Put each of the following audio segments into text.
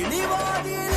இழிவாதீர்.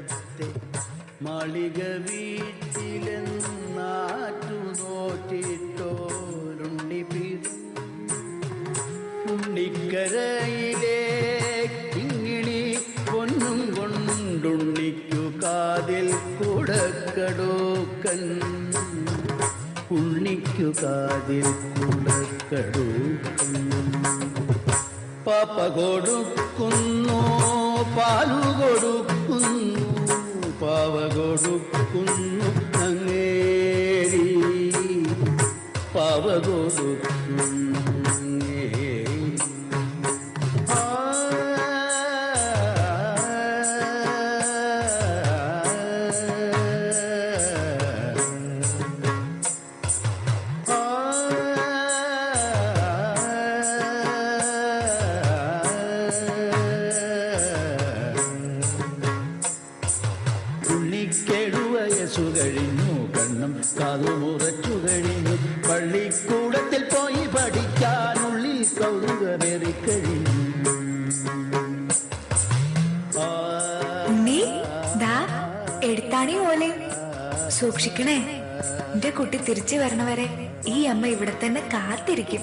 വക്കത്തെ മാളിക വീട്ടിലെന്നാറ്റു നോറ്റിട്ടോരുണ്ണി ഉണ്ണിക്കരയിലെ കിങ്ങിണി പൊന്നും കൊണ്ടുണ്ണിക്കു കാതിൽ കുടക്കടൂക്കൻ. ഉണ്ണിക്കു കാതിൽ കുടക്കടൂക്കൻ. പാപ്പ കൊടുക്കുന്നു പാലു കൊടുക്കുന്നു പാവ ഉണ്ണിക്കേടു യേശു കഴിഞ്ഞു കണ്ണും കാതു മുറച്ചു കഴിഞ്ഞു. പള്ളിക്കൂടത്തിൽ പോയി പഠിക്കാനുള്ളിൽ കൗതുകമേറി കഴിഞ്ഞു. എടുത്താണി ഓലെ സൂക്ഷിക്കണേ. എന്റെ കുട്ടി തിരിച്ചു വരണവരെ ഈ അമ്മ ഇവിടെ തന്നെ കാത്തിരിക്കും.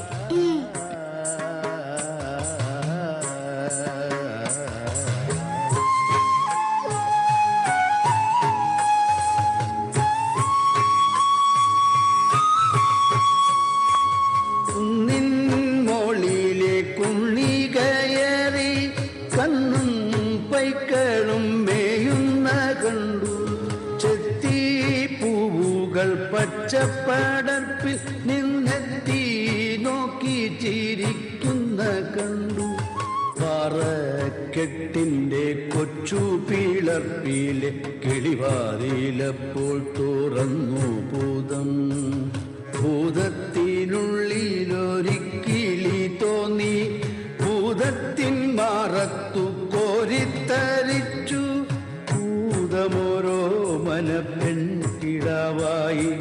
മോളിലെ കുണ്ണി കയറി കണ്ണും പൈക്കളും മേയുന്ന കണ്ടു. പച്ചപ്പടർപ്പിൽ നിന്നെത്തി നോക്കി ചിരിക്കുന്ന കണ്ടു. പാറക്കെട്ടിന്റെ കൊച്ചു പിളർപ്പിലെ കിളിവാതിലപ്പോൾ തുറന്നു ഭൂതം. ഭൂതത്തിനുള്ളിലൊരിക്കിളി മാറത്തു കോരിത്തരിച്ചു. മന പെൺകിടവായി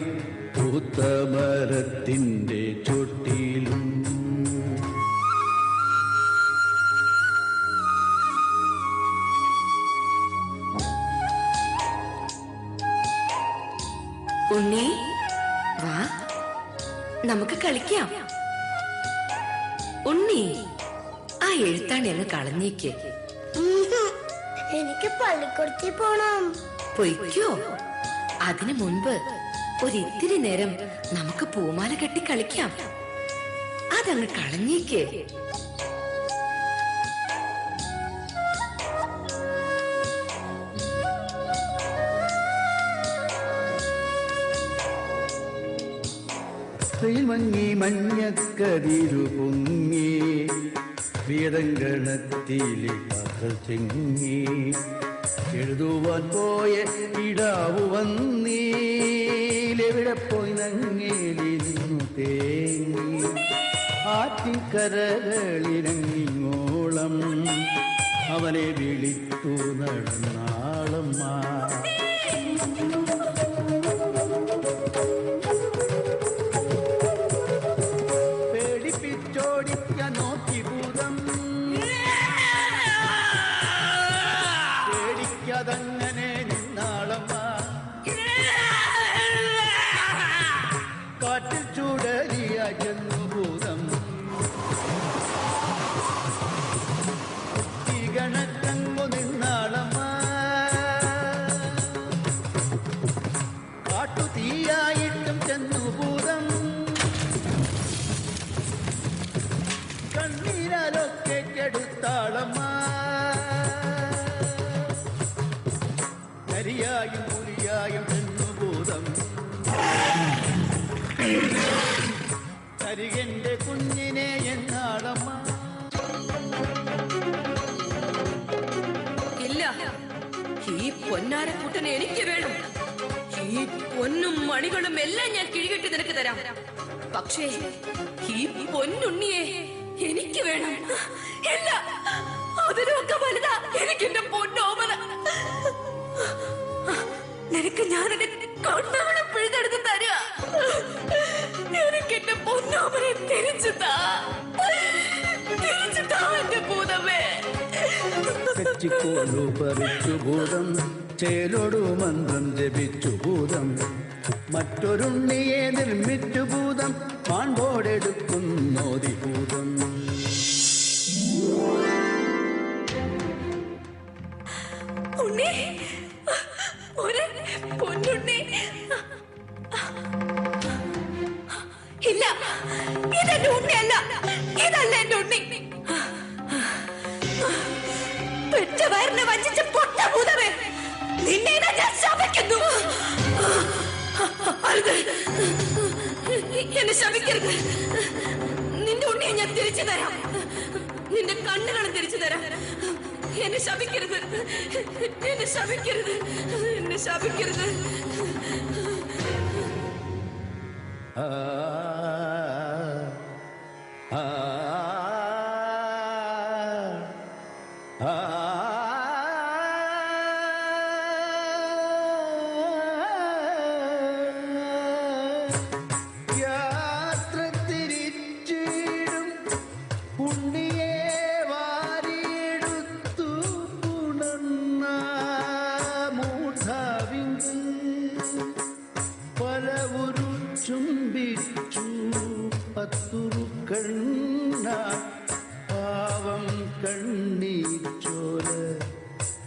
പൂത്തമരത്തിന്റെ ചൊട്ടിയിലും ഉണ്ണി വാ. നമുക്ക് കളിക്കാം. ഉണ്ണി ആ എഴുത്താണി അങ്ങ് കളഞ്ഞേക്ക്. എനിക്ക് പള്ളിക്കൂടത്തിൽ പോണം. പൊയ്ക്കോ? അതിനു മുൻപ് ഒരിത്തിരി നേരം നമുക്ക് പൂമാല കെട്ടി കളിക്കാം. അതങ്ങ് കളഞ്ഞേക്ക്. ശ്രീമങ്ങി മങ്ങി മഞ്ഞക്കതിരു പൊങ്ങി വീരങ്കണത്തിലെ പകൽ ചെങ്ങി എഴുതുവാൻ പോയ ഇടാവു വന്നീലെവിടെ പോയി നങ്ങേലിരുന്നു തേങ്ങി. ആറ്റിക്കരകളിരങ്ങിങ്ങോളം അവനെ വിളിത്തു നടന്നാളമ്മ. dragon. ചൂടലിയ കുട്ടനെ എനിക്ക് വേണം. ഈ പൊന്നും മണികളും എല്ലാം ഞാൻ കിഴികെട്ടി നിനക്ക് തരാം. പക്ഷേ ഈ പൊന്നുണ്ണിയെ എനിക്ക് വേണം. ഇല്ല അതിനൊക്കെ വലുതാ. എനിക്ക് എന്റെ പൊന്നോമന നിനക്ക് ഞാനെന്റെ കണ്ണവളെ പിഴുതെടുത്ത് തരിക എനിക്ക് എന്റെ പൊന്നോമനെ തിരിച്ചു താ. തെച്ചിക്കോലു പറിച്ചു ഭൂതം. ചേലോടു മന്ത്രം ജപിച്ചു ഭൂതം. മറ്റൊരുണ്ണിയെ നിർമ്മിച്ചു ഭൂതം. പാൺപോടെടുക്കുന്നോതി ഭൂതം. ഇല്ല ഇതെന്റെ ഉണ്ണിയല്ല ഇതല്ല എന്റെ ഉണ്ണി. വഞ്ചിച്ച പൊട്ട ഭൂതമേ നിന്നെ ഇതാ ഞാൻ ശപിക്കുന്നു അരുത് എന്നെ ശപിക്കരുത് നിന്റെ ഉണ്ണിയെ ഞാൻ തിരിച്ചു തരാം നിന്റെ കണ്ണുകളും തിരിച്ചു തരാം എന്നെ ശപിക്കരുത് എന്നെ ശപിക്കരുത് എന്നെ ശപിക്കരുത് ആ ആ യാത്ര തിരിച്ചിടും ഉണ്ണിയെ വാരിയെടുത്തു ഉണർന്ന മൂഢാവിങ്കൽ പലവുരു പാവം കണ്ണീച്ചോല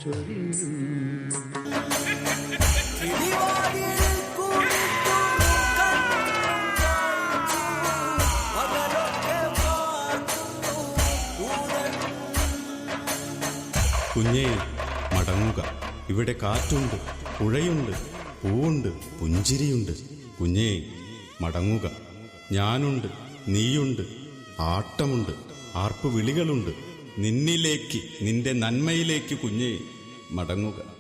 ചൊരിയും. കുഞ്ഞേ മടങ്ങുക. ഇവിടെ കാറ്റുണ്ട് പുഴയുണ്ട് പൂവുണ്ട് പുഞ്ചിരിയുണ്ട്. കുഞ്ഞേ മടങ്ങുക. ഞാനുണ്ട് നീയുണ്ട് ആട്ടമുണ്ട് ആർപ്പുവിളികളുണ്ട്. നിന്നിലേക്ക് നിന്റെ നന്മയിലേക്ക് കുഞ്ഞേ മടങ്ങുക.